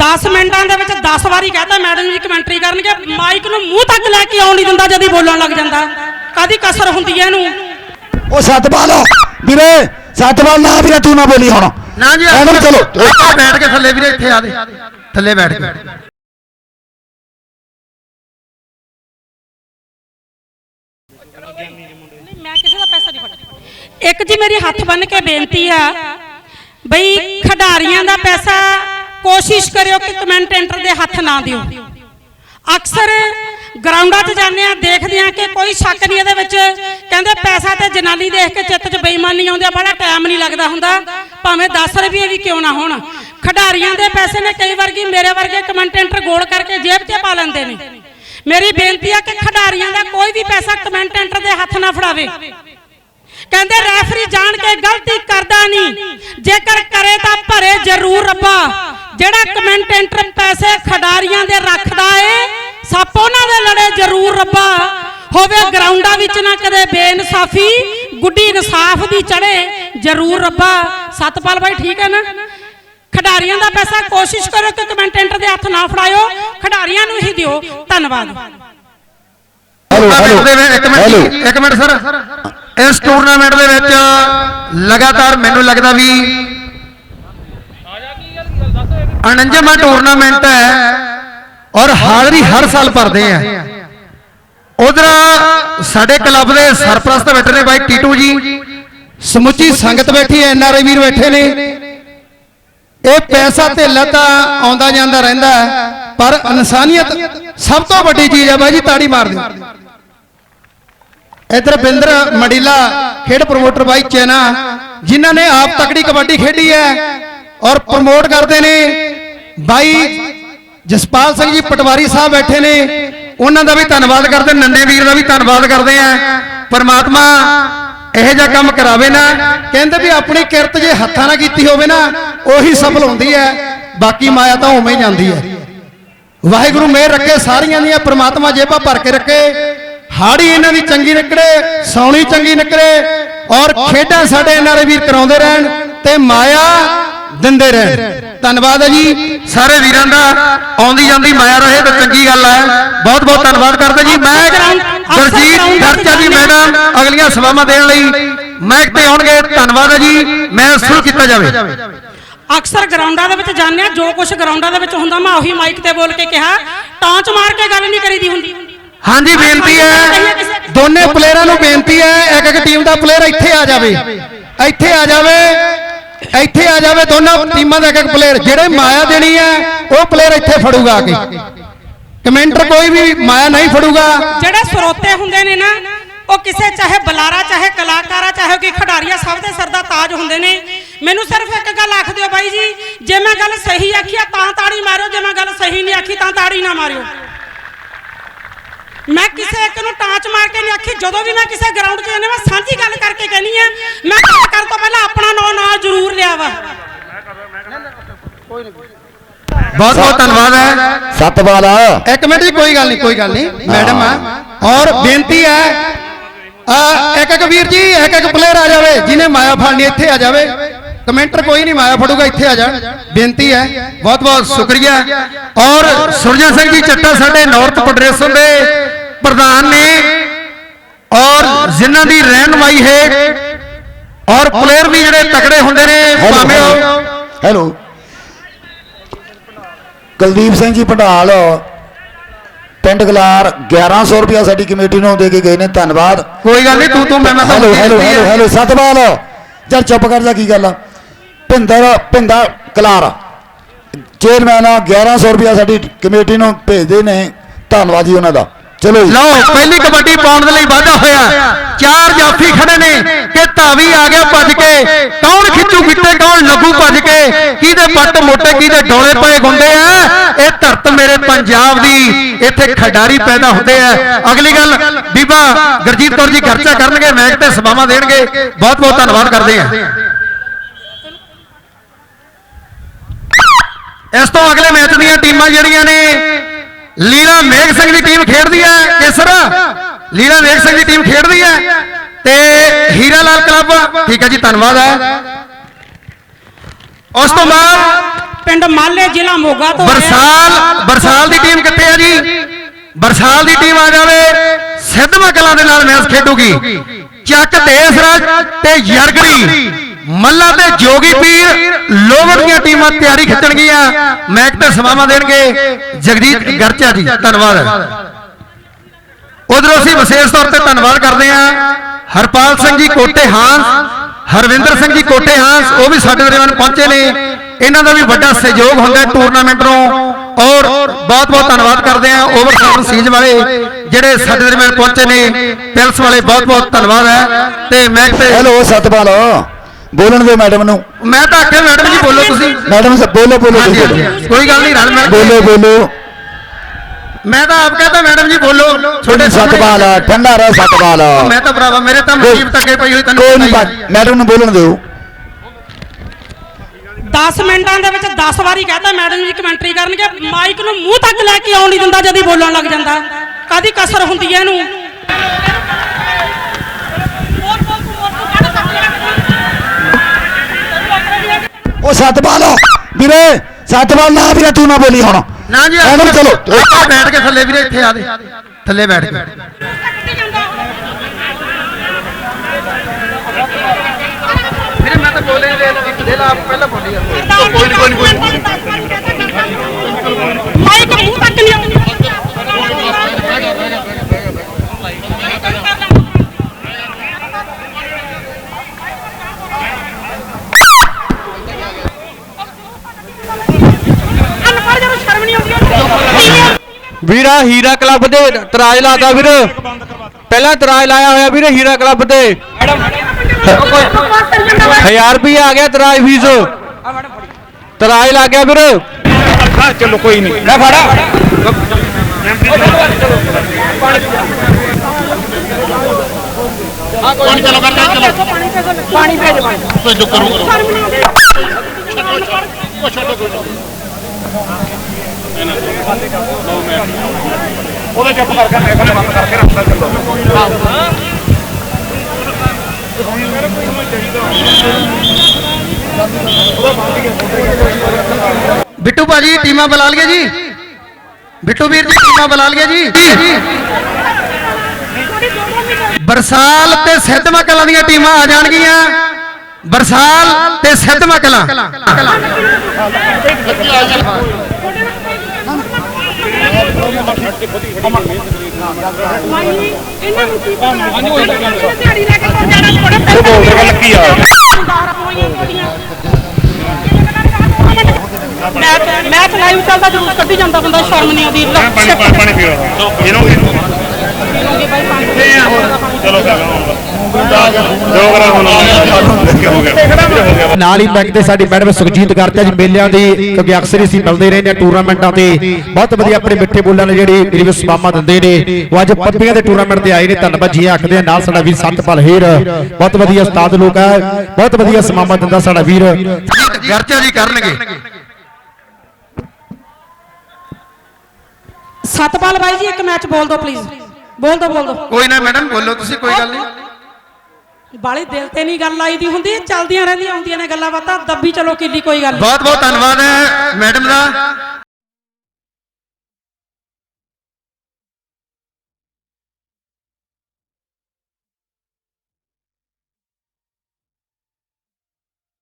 10 ਮਿੰਟਾਂ ਦੇ ਵਿੱਚ 10 ਵਾਰੀ ਕਹਤਾ ਮੈਡਮ ਜੀ ਕਮੈਂਟਰੀ ਕਰਨਗੇ ਮਾਈਕ ਨੂੰ ਮੂੰਹ ਤੱਕ ਲੈ ਕੇ ਆਉਣ ਨਹੀਂ ਦਿੰਦਾ ਜਦ ਹੀ ਬੋਲਣ ਲੱਗ ਜਾਂਦਾ। ਕਾਦੀ ਕਸਰ ਹੁੰਦੀ ਹੈ ਇਹਨੂੰ? ਉਹ ਸਤਪਾਲ ਵੀਰੇ ਸਤਪਾਲ ਨਾ ਵੀਰੇ ਤੂੰ ਨਾ ਬੋਲੀ ਹੁਣ। ਨਾ ਜੀ ਮੈਡਮ ਚਲੋ। ਇੱਥੇ ਬੈਠ ਕੇ ਥੱਲੇ ਵੀਰੇ ਇੱਥੇ ਆ ਦੇ। ਥੱਲੇ ਬੈਠ ਕੇ। ਨਹੀਂ ਮੈਂ ਕਿਸੇ ਦਾ ਪੈਸਾ ਨਹੀਂ ਫੜਦਾ। ਇੱਕ ਜੀ ਮੇਰੀ ਹੱਥ ਬੰਨ ਕੇ ਬੇਨਤੀ ਆ ਬਈ ਖਿਡਾਰੀਆਂ ਦਾ ਪੈਸਾ ਕੋਸ਼ਿਸ਼ ਕਰਿਓ ਕਿ ਕਮੈਂਟੇਟਰ ਦੇ ਹੱਥ ਨਾ ਦਿਓ। ਅਕਸਰ ਗਰਾਊਂਡਾਂ 'ਚ ਜਾਂਦੇ ਆ ਦੇਖਦੇ ਆ ਕਿ ਕੋਈ ਸ਼ੱਕ ਨਹੀਂ ਇਹਦੇ ਵਿੱਚ। ਕਹਿੰਦੇ ਪੈਸਾ ਤੇ ਜਨਾਨੀ ਦੇਖ ਕੇ ਚਿੱਤ 'ਚ ਬੇਈਮਾਨੀ ਆਉਂਦੀ ਆ, ਬੜਾ ਟਾਈਮ ਨਹੀਂ ਲੱਗਦਾ ਹੁੰਦਾ। ਭਾਵੇਂ 10 ਰੁਪਏ ਵੀ ਕਿਉਂ ਨਾ ਹੋਣ। ਖਿਡਾਰੀਆਂ ਦੇ ਪੈਸੇ ਨੇ ਕਈ ਵਾਰ ਕੀ ਮੇਰੇ ਵਰਗੇ ਕਮੈਂਟੇਟਰ ਗੋਲ ਕਰਕੇ ਜੇਬ 'ਚ ਪਾ ਲੈਂਦੇ ਨੇ। ਮੇਰੀ ਬੇਨਤੀ ਆ ਕਿ ਖਿਡਾਰੀਆਂ ਦਾ ਕੋਈ ਵੀ ਪੈਸਾ ਕਮੈਂਟੇਟਰ ਦੇ ਹੱਥ ਨਾ ਫੜਾਵੇ। ਕਹਿੰਦੇ ਰੈਫਰੀ ਜਾਣ ਕੇ ਗਲਤੀ ਕਰਦਾ ਨਹੀਂ। ਜੇਕਰ ਕਰੇ ਤਾਂ ਭਰੇ ਜ਼ਰੂਰ ਰੱਬਾ। ਜਿਹੜਾ ਕਮੈਂਟੇਟਰ ਪੈਸੇ ਖਿਡਾਰੀਆਂ ਦੇ ਰੱਖਦਾ ਏ ਸੱਪ ਉਹਨਾਂ ਦੇ ਲੜੇ ਜ਼ਰੂਰ ਰੱਬਾ। ਹੋਵੇ ਗਰਾਊਂਡਾਂ ਵਿੱਚ ਨਾ ਕਦੇ ਬੇਇਨਸਾਫੀ ਗੁੱਡੀ ਇਨਸਾਫ ਦੀ ਚੜੇ ਜ਼ਰੂਰ ਰੱਬਾ। ਸਤਪਾਲ ਬਾਈ ਠੀਕ ਹੈ ਨਾ? ਖਿਡਾਰੀਆਂ ਦਾ ਪੈਸਾ ਕੋਸ਼ਿਸ਼ ਕਰੋ ਕਿ ਕਮੈਂਟੇਟਰ ਦੇ ਹੱਥ ਨਾ ਫੜਾਇਓ। ਖਿਡਾਰੀਆਂ ਨੂੰ ਹੀ ਦਿਓ। ਧੰਨਵਾਦ। ਇੱਕ ਮਿੰਟ ਸਰ। ਇਸ ਟੂਰਨਾਮੈਂਟ ਦੇ ਵਿੱਚ ਲਗਾਤਾਰ ਮੈਨੂੰ ਲੱਗਦਾ ਵੀ 49ਵਾਂ ਟੂਰਨਾਮੈਂਟ ਹੈ ਔਰ ਹਾਜ਼ਰੀ ਹਰ ਸਾਲ ਭਰਦੇ ਆ। ਉਧਰ ਸਾਡੇ ਕਲੱਬ ਦੇ ਸਰਪ੍ਰਸਤ ਬੈਠੇ ਨੇ ਬਾਈ ਟੀਟੂ ਜੀ। ਸਮੁੱਚੀ ਸੰਗਤ ਬੈਠੀ ਐ ਐਨਆਰਆਈ ਵੀਰ ਬੈਠੇ ਨੇ। ਇਹ ਪੈਸਾ ਧੇਲਾ ਤਾਂ ਆਉਂਦਾ ਜਾਂਦਾ ਰਹਿੰਦਾ ਪਰ ਇਨਸਾਨੀਅਤ ਸਭ ਤੋਂ ਵੱਡੀ ਚੀਜ਼ ਹੈ ਬਾਈ ਜੀ, ਤਾੜੀ ਮਾਰ ਦਿਓ ਇਧਰ ਬਿੰਦਰ ਮੜੀਲਾ, ਖੇਡ ਪ੍ਰਮੋਟਰ ਬਾਈ ਚੈਨਾ, ਜਿਨ੍ਹਾਂ ਨੇ ਆਪ ਤਕੜੀ ਕਬੱਡੀ ਖੇਡੀ ਹੈ। ਔਰ ਪ੍ਰਮੋਟ ਕਰਦੇ ਨੇ ਬਾਈ ਜਸਪਾਲ ਸਿੰਘ ਜੀ ਪਟਵਾਰੀ ਸਾਹਿਬ ਬੈਠੇ ਨੇ। ਉਹਨਾਂ ਦਾ ਵੀ ਧੰਨਵਾਦ ਕਰਦੇ ਨੰਨੇ ਵੀਰ ਦਾ ਵੀ ਧੰਨਵਾਦ ਕਰਦੇ ਆ। ਪਰਮਾਤਮਾ ਇਹੋ ਜਿਹਾ ਕੰਮ ਕਰਾਵੇ ਨਾ। ਕਹਿੰਦੇ ਵੀ ਆਪਣੀ ਕਿਰਤ ਜੇ ਹੱਥਾਂ ਨਾਲ ਕੀਤੀ ਹੋਵੇ ਨਾ, ਉਹੀ ਸਫਲ ਹੁੰਦੀ ਹੈ। ਬਾਕੀ ਮਾਇਆ ਤਾਂ ਉਵੇਂ ਹੀ ਜਾਂਦੀ ਹੈ। ਵਾਹਿਗੁਰੂ ਮਿਹਰ ਰੱਖੇ, ਸਾਰੀਆਂ ਦੀਆਂ ਪ੍ਰਮਾਤਮਾ ਜੇਬਾਂ ਭਰ ਕੇ ਰੱਖੇ। ਹਾੜੀ ਇਹਨਾਂ ਦੀ ਚੰਗੀ ਨਿਕਲੇ ਸੌਣੀ ਚੰਗੀ ਨਿਕਲੇ ਔਰ ਖੇਡਾਂ ਸਾਡੇ ਇਹਨਾਂ ਦੇ ਵੀਰ ਕਰਾਉਂਦੇ ਰਹਿਣ। ਤੇ ਮਾਇਆ ਦਿੰਦੇ ਰਹਿਣ ਧੰਨਵਾਦ ਹੈ ਜੀ। ਸਾਰੇ ਵੀਰਾਂ ਦਾ ਆਉਂਦੀ ਜਾਂਦੀ ਮਾਇਆ ਰਹੇ ਤਾਂ ਚੰਗੀ ਗੱਲ ਹੈ। ਬਹੁਤ ਬਹੁਤ ਧੰਨਵਾਦ ਕਰਦੇ ਜੀ। ਮੈਂ ਗੁਰਜੀਤ ਖਰਚਾ ਜੀ ਮੈਡਮ ਅਗਲੀਆਂ ਸੇਵਾਵਾਂ ਦੇਣ ਲਈ ਮੈਂ ਤੇ ਆਉਣਗੇ। ਧੰਨਵਾਦ ਹੈ ਜੀ। ਮੈਂ ਸ਼ੁਰੂ ਕੀਤਾ ਜਾਵੇ। ਅਕਸਰ ਗਰਾਊਂਡਾਂ ਦੇ ਵਿੱਚ ਜਾਂਦੇ ਆ ਜੋ ਕੁਝ ਗਰਾਊਂਡਾਂ ਦੇ ਵਿੱਚ ਹੁੰਦਾ ਮੈਂ ਉਹੀ ਮਾਈਕ ਤੇ ਬੋਲ ਕੇ ਕਿਹਾ। ਟਾਂਚ ਮਾਰ ਕੇ ਗੱਲ ਨਹੀਂ ਕਰੀਦੀ ਹੁੰਦੀ। ਹਾਂਜੀ ਬੇਨਤੀ ਹੈ। ਦੋਨੇ ਪਲੇਅਰਾਂ ਨੂੰ ਬੇਨਤੀ ਹੈ ਇੱਕ ਇੱਕ ਟੀਮ ਦਾ ਪਲੇਅਰ ਇੱਥੇ ਆ ਜਾਵੇ। ਇੱਥੇ ਆ ਜਾਵੇ। ਇੱਥੇ ਆ ਜਾਵੇ ਦੋਨਾਂ ਟੀਮਾਂ ਦਾ ਇੱਕ ਇੱਕ ਪਲੇਅਰ ਜਿਹੜੇ ਮਾਇਆ ਦੇਣੀ ਹੈ ਉਹ ਪਲੇਅਰ ਇੱਥੇ ਫੜੂਗਾ ਆ ਕੇ। ਕਮੈਂਟਰ ਕੋਈ ਵੀ ਮਾਇਆ ਨਹੀਂ ਫੜੂਗਾ। ਜਿਹੜੇ ਸਰੋਤੇ ਹੁੰਦੇ ਨੇ ਨਾ ਉਹ ਕਿਸੇ ਚਾਹੇ ਬੁਲਾਰਾ ਚਾਹੇ ਕਲਾਕਾਰਾ ਚਾਹੇ ਕੋਈ ਖਿਡਾਰੀਆ ਸਭ ਦੇ ਸਿਰ ਦਾ ਤਾਜ ਹੁੰਦੇ ਨੇ। ਮੈਨੂੰ ਸਿਰਫ ਇੱਕ ਗੱਲ ਆਖ ਦਿਓ ਬਾਈ ਜੀ ਜੇ ਮੈਂ ਗੱਲ ਸਹੀ ਆਖੀ ਆ ਤਾਂ ਤਾੜੀ ਮਾਰਿਓ ਜੇ ਮੈਂ ਗੱਲ ਸਹੀ ਨਹੀਂ ਆਖੀ ਤਾਂ ਤਾੜੀ ਨਾ ਮਾਰਿਓ। ਮੈਂ ਕਿਸੇ ਇੱਕ ਨੂੰ ਟਾਂਚ ਮਾਰ ਕੇ ਨਹੀਂ ਆਖੀ ਜਦੋਂ ਵੀ ਮੈਂ ਕਿਸੇ ਗਰਾਊਂਡ 'ਚ ਜਾਂਦੀ ਮੈਂ ਸਾਂਝੀ ਗੱਲ ਕਰਕੇ ਕਹਿਨੀ ਆ ਮੈਂ ਗੱਲ ਕਰਨ ਤੋਂ ਪਹਿਲਾਂ ਆਪਣਾ ਨਾਂ ਨਾਂ ਜ਼ਰੂਰ ਲਿਆ ਵਾ। ਬਹੁਤ ਬਹੁਤ ਧੰਨਵਾਦ ਹੈ। ਸਤਪਾਲ ਇੱਕ ਮਿੰਟ ਜੀ ਕੋਈ ਗੱਲ ਨਹੀਂ ਕੋਈ ਗੱਲ ਨਹੀਂ ਮੈਡਮ ਆ। ਔਰ ਬੇਨਤੀ ਹੈ ਆ ਇੱਕ ਇੱਕ ਵੀਰ ਜੀ ਇੱਕ ਇੱਕ ਪਲੇਅਰ ਆ ਜਾਵੇ ਜਿਹਨੇ ਮਾਇਆ ਫੜਨੀ ਇੱਥੇ ਆ ਜਾਵੇ। ਕਮੈਂਟਰ ਕੋਈ ਨਹੀਂ ਮਾਇਆ ਫੜੂਗਾ ਇੱਥੇ ਆ ਜਾਣ। ਬੇਨਤੀ ਹੈ ਬਹੁਤ ਬਹੁਤ ਸ਼ੁਕਰੀਆ। ਔਰ ਸੁਰਜਨ ਸਿੰਘ ਜੀ ਚੱਟਾ ਸਾਡੇ ਨਾਰਥ ਫੈਡਰੇਸ਼ਨ ਦੇ ਪ੍ਰਧਾਨ ਨੇ ਔਰ ਜਿਨ੍ਹਾਂ ਦੀ ਰਹਿਨਮਾਈ ਹੈ ਔਰ ਪਲੇਅਰ ਵੀ ਜਿਹੜੇ ਤਕੜੇ ਹੁੰਦੇ ਨੇ ਭਾਵੇਂ ਹੈਲੋ ਕੁਲਦੀਪ ਸਿੰਘ ਜੀ ਪਟਾਲ ਪਿੰਡ ਗਲਾਰ 1100 ਰੁਪਇਆ ਸਾਡੀ ਕਮੇਟੀ ਨੂੰ ਦੇ ਕੇ ਗਏ ਨੇ ਧੰਨਵਾਦ। ਕੋਈ ਗੱਲ ਨਹੀਂ ਤੂੰ ਤੂੰ ਮੈਂ ਮੈਂ hello hello hello hello Satpal ਚੱਲ ਚੁੱਪ ਕਰ ਜਾ ਕੀ ਗੱਲ ਆ? ਭਿੰਦਰ ਭਿੰਦਾ ਕਲਾਰ ਚੇਅਰਮੈਨ ਆ 1100 ਰੁਪਇਆ ਸਾਡੀ ਕਮੇਟੀ ਨੂੰ ਭੇਜਦੇ ਨੇ। ਧੰਨਵਾਦ ਜੀ ਉਹਨਾਂ ਦਾ। ਚਲੋ ਲਓ, ਪਹਿਲੀ ਕਬੱਡੀ ਪਾਉਣ ਦੇ ਲਈ ਵਾਧਾ ਹੋਇਆ। ਚਾਰ ਜਾਫੀ ਖੜੇ ਨੇ ਕਿ ਧਾਵੀ ਆ ਗਿਆ ਭੱਜ ਕੇ। ਕੌਣ ਖਿੱਚੂ ਗਿੱਟੇ, ਕੌਣ ਲੱਗੂ ਭੱਜ ਕੇ? ਕਿਹਦੇ ਪੱਟ ਮੋਟੇ, ਕਿਹਦੇ ਡੋਲੇ ਪਏ ਗੁੰਡੇ ਆ? ਇਹ ਧਰਤ ਮੇਰੇ ਪੰਜਾਬ ਦੀ। ਇੱਥੇ ਖਿਡਾਰੀ ਪੈਦਾ ਹੁੰਦੇ ਆ। ਅਗਲੀ ਗੱਲ, ਬੀਬਾ ਗੁਰਜੀਤ ਕੌਰ ਜੀ ਖਰਚਾ ਕਰਨਗੇ, ਮੈਚ ਤੇ ਸਭਾਵਾਂ ਦੇਣਗੇ। ਬਹੁਤ ਬਹੁਤ ਧੰਨਵਾਦ ਕਰਦੇ ਆ। ਇਸ ਤੋਂ ਅਗਲੇ ਮੈਚ ਦੀਆਂ ਟੀਮਾਂ ਜਿਹੜੀਆਂ ਨੇ ਲੀਲਾ ਮੇਘ ਸਿੰਘ ਦੀ ਟੀਮ ਖੇਡਦੀ ਹੈ ਕੇਸਰ। ਲੀਲਾ ਮੇਘ ਸਿੰਘ ਦੀ ਟੀਮ ਖੇਡਦੀ ਹੈ ਤੇ ਹੀਰਾ ਲਾਲ ਕਲੱਬ। ਠੀਕ ਹੈ ਜੀ ਧੰਨਵਾਦ ਹੈ। ਉਸ ਤੋਂ ਬਾਅਦ ਪਿੰਡ ਮਾਲੇ ਜ਼ਿਲ੍ਹਾ ਮੋਗਾ ਤੋਂ। ਬਰਸਾਲ ਬਰਸਾਲ ਦੀ ਟੀਮ ਕਿੱਥੇ ਆ ਜੀ? ਬਰਸਾਲ ਦੀ ਟੀਮ ਆ ਜਾਵੇ ਸਿੱਧਵਾਂ ਕਲਾਂ ਦੇ ਨਾਲ ਮੈਚ ਖੇਡੂਗੀ। ਚੱਕ ਤੇਸਰਾਜ ਤੇ ਯਰਗੜੀ। ਮੱਲਾ ਤੇ ਜੋਗੀ ਪੀਰ ਲੋਵਰ ਦੀਆਂ ਟੀਮਾਂ ਤਿਆਰੀ ਖਿੱਚਣਗੀਆਂ ਮੈਚ ਤੇ ਸਮਾਵਾਂ ਦੇਣਗੇ। ਜਗਜੀਤ ਗਰਚਾ ਜੀ, ਧੰਨਵਾਦ। ਉਧਰੋਂ ਅਸੀਂ ਵਿਸ਼ੇਸ਼ ਤੌਰ ਤੇ ਧੰਨਵਾਦ ਕਰਦੇ ਹਾਂ। ਹਰਪਾਲ ਸਿੰਘ ਜੀ ਕੋਟੇ ਹਾਂਸ, ਹਰਵਿੰਦਰ ਸਿੰਘ ਜੀ ਕੋਟੇ ਹਾਂਸ, ਉਹ ਵੀ ਸਾਡੇ ਦਰਮਿਆਨ ਪਹੁੰਚੇ ਨੇ। ਇਹਨਾਂ ਦਾ ਵੀ ਵੱਡਾ ਸਹਿਯੋਗ ਹੁੰਦਾ ਟੂਰਨਾਮੈਂਟ ਨੂੰ। ਔਰ ਬਹੁਤ ਬਹੁਤ ਧੰਨਵਾਦ ਕਰਦੇ ਹਾਂ ਓਵਰ ਸੈਵਨ ਸੀਜ਼ ਵਾਲੇ, ਜਿਹੜੇ ਸਾਡੇ ਦਰਮਿਆਨ ਪਹੁੰਚੇ ਨੇ। ਪਿਲਸ ਵਾਲੇ ਬਹੁਤ ਬਹੁਤ ਧੰਨਵਾਦ ਹੈ। ਤੇ ਮੈਂ ਤੇ ਹੈਲੋ, ਸਤਪਾਲ। ਬੋਲਣ ਦੇ ਮੈਡਮ ਨੂੰ। ਮੈਂ ਤਾਂ ਆਖਿਆ ਮੈਡਮ ਜੀ ਬੋਲੋ ਤੁਸੀਂ। ਮੈਡਮ ਸ- ਬੋਲੋ ਬੋਲੋ ਹਾਂਜੀ ਤੁਸੀਂ ਹਾਂਜੀ ਕੋਈ ਗੱਲ ਨਹੀਂ ਰਲ ਮਿਲ ਕੇ ਬੋਲੋ ਬੋਲੋ। ਮੈਂ ਤਾਂ ਆਪ ਕਹਤਾ ਮੈਡਮ ਜੀ ਬੋਲੋ। ਛੋਟੇ ਸਤਪਾਲ ਠੰਡਾ ਰਹਿ ਸਤਪਾਲ ਮੈਂ ਤਾਂ ਭਰਾਵਾ ਮੇਰੇ ਤਾਂ ਮੁਸੀਬਤ ਅੱਗੇ ਪਈ ਹੋਈ ਤੈਨੂੰ ਕੋਈ ਪਤਾ ਨਹੀਂ ਹੀ ਹੈ। ਮੈਡਮ ਨੂੰ ਬੋਲਣ ਦਿਓ। 10 ਮਿੰਟਾਂ ਦੇ ਵਿੱਚ 10 ਵਾਰੀ ਕਹਤਾ ਮੈਡਮ ਜੀ ਕਮੈਂਟਰੀ ਕਰਨਗੇ। ਮਾਈਕ ਨੂੰ ਮੂੰਹ ਤੱਕ ਲੈ ਕੇ ਆਉਣ ਨਹੀਂ ਦਿੰਦਾ ਜਦ ਹੀ ਬੋਲਣ ਲੱਗ ਜਾਂਦਾ। ਕਾਦੀ ਕਸਰ ਹੁੰਦੀ ਹੈ ਇਹਨੂੰ? ਸਤਪਾਲ ਵੀਰੇ ਸਤਪਾਲ ਨਾ ਵੀਰੇ ਤੂੰ ਨਾ ਬੋਲੀ ਹੁਣ। ਨਾ ਜੀ ਮੈਡਮ ਚਲੋ। ਬੈਠ ਕੇ ਥੱਲੇ ਵੀਰੇ ਇੱਥੇ ਆ ਦੇ। ਥੱਲੇ ਬੈਠ ਕੇ। ਵੀਰੇ ਮੈਂ ਤਾਂ ਬੋਲੇ ਦੇ ਦੇ ਲਾ ਪਹਿਲਾਂ ਬੋਲੀ ਕੋਈ ਨਹੀਂ ਕੋਈ ਨਹੀਂ ਮਾਈਕ ਮੂੰਹ ਤੱਕ ਨਹੀਂ ਆਉਂਦਾ ਅਨਪੜ੍ਹ ਜਦੋਂ ਸ਼ਰਮ ਨਹੀਂ ਆਉਂਦੀ ਉਹਨੂੰ ਵੀਰਾ ਹੀਰਾ ਕਲੱਬ ਦੇ ਤਰਾਜ ਲਾਦਾ ਵੀਰ। ਪਹਿਲਾਂ ਤਰਾਜ ਲਾਇਆ ਹੋਇਆ ਵੀਰੇ ਹੀਰਾ ਕਲੱਬ ਤੇ। 1000 ਰੁਪਏ ਆ ਗਿਆ ਤਰਾਜ ਫੀਸ। ਤਰਾਜ ਲੱਗ ਗਿਆ ਵੀਰ। ਚਲੋ ਕੋਈ ਨਹੀਂ। ਲੈ ਫੜਾ। ਪਾਣੀ ਚਲੋ ਕਰਦੇ ਚਲੋ। ਪਾਣੀ ਭੇਜ ਪਾਣੀ ਭੇਜੋ ਕਰੋ ਕਰੋ। ਸ਼ਰਮ ਨਹੀਂ ਆਉਂਦੀ ਉਹ ਛੱਡੋ ਕੋਈ ਨਾ। ਉਹਦੇ ਚੁੱਪ ਕਰਕੇ ਮੈਂ ਕਹਿੰਦਾ ਬੰਦ ਕਰਕੇ ਰੱਖਦਾ ਚੱਲੋ। ਬਿੱਟੂ ਭਾਜੀ ਟੀਮਾਂ ਬੁਲਾ ਲਈਏ ਜੀ। ਬਿੱਟੂ ਵੀਰ ਜੀ ਟੀਮਾਂ ਬੁਲਾ ਲਈਏ ਜੀ। ਬਰਸਾਲ ਤੇ ਸਿੱਧਵਾਂ ਕਲਾਂ ਦੀਆਂ ਟੀਮਾਂ ਆ ਜਾਣਗੀਆਂ। ਬਰਸਾਲ ਤੇ ਸਿੱਧਵਾਂ ਕਲਾਂ। ਇਹਨਾਂ ਨੂੰ ਕੀ ਪਤਾ ਦਿਹਾੜੀ ਲੈ ਕੇ ਕੋਲ ਜਾਣਾ ਥੋੜੇ ਉਹ ਬੋਲਦੇ ਗੱਲ ਕੀ ਆ ਮੈਚ ਮੈਚ ਲਾਈਵ ਚੱਲਦਾ ਜਰੂਰ ਕੱਢੀ ਜਾਂਦਾ ਬੰਦਾ ਸ਼ਰਮ ਨਹੀਂ ਆਉਂਦੀ। ਮੈਂ ਪਾਣੀ ਪਾਣੀ ਪੀਓ। ਇਹਨੂੰ ਹੁਣ ਹੋ। ਗਿਆ। ਨਾਲ ਹੀ ਬੈਂਕ ਤੇ ਸਾਡੀ ਮੈਡਮ ਸੁਖਜੀਤ ਕਰਤਾ ਜੀ ਮੇਲਿਆਂ ਦੀ ਕਿਉਂਕਿ ਅਕਸਰ ਹੀ ਅਸੀਂ ਮਿਲਦੇ ਰਹਿੰਦੇ ਹਾਂ ਟੂਰਨਾਮੈਂਟਾਂ ਤੇ। ਬਹੁਤ ਵਧੀਆ ਆਪਣੇ ਮਿੱਠੇ ਬੋਲਾਂ ਨੇ ਜਿਹੜੇ ਰਿਵਿਊ ਸਮਾਮਾ ਦਿੰਦੇ ਨੇ। ਉਹ ਅੱਜ ਪੱਪੀਆਂ ਦੇ ਟੂਰਨਾਮੈਂਟ ਤੇ ਆਏ ਨੇ ਧੰਨਵਾਦ ਜੀ ਆਖਦੇ ਆ। ਨਾਲ ਸਾਡਾ ਵੀਰ ਸਤਪਾਲ ਹੇਰ। ਬਹੁਤ ਵਧੀਆ ਉਸਤਾਦ ਲੋਕ ਹੈ। ਬਹੁਤ ਵਧੀਆ ਸਮਾਮਾ ਦਿੰਦਾ ਸਾਡਾ ਵੀਰ। ਗਰਚਾ ਜੀ ਕਰਨਗੇ। ਸਤਪਾਲ ਬਾਈ ਜੀ ਇੱਕ ਮੈਚ ਬੋਲ ਦਿਓ ਪਲੀਜ਼ ਬੋਲ ਦਿਓ ਬੋਲ ਦਿਓ ਕੋਈ ਨਾ ਮੈਡਮ ਬੋਲੋ ਤੁਸੀਂ ਕੋਈ ਗੱਲ ਨਹੀਂ। ਬਾਲੀ ਦਿਲ ਤੇ ਨਹੀਂ ਗੱਲ ਆਈ ਦੀ ਹੁੰਦੀ ਚੱਲਦੀਆਂ ਰਹਿੰਦੀਆਂ ਹੁੰਦੀਆਂ ਨੇ ਗੱਲਾਂ ਬਾਤਾਂ ਦੱਬੀ ਚਲੋ ਕਿੱਲੀ ਕੋਈ ਗੱਲ। ਬਹੁਤ ਬਹੁਤ ਧੰਨਵਾਦ ਹੈ ਮੈਡਮ ਦਾ।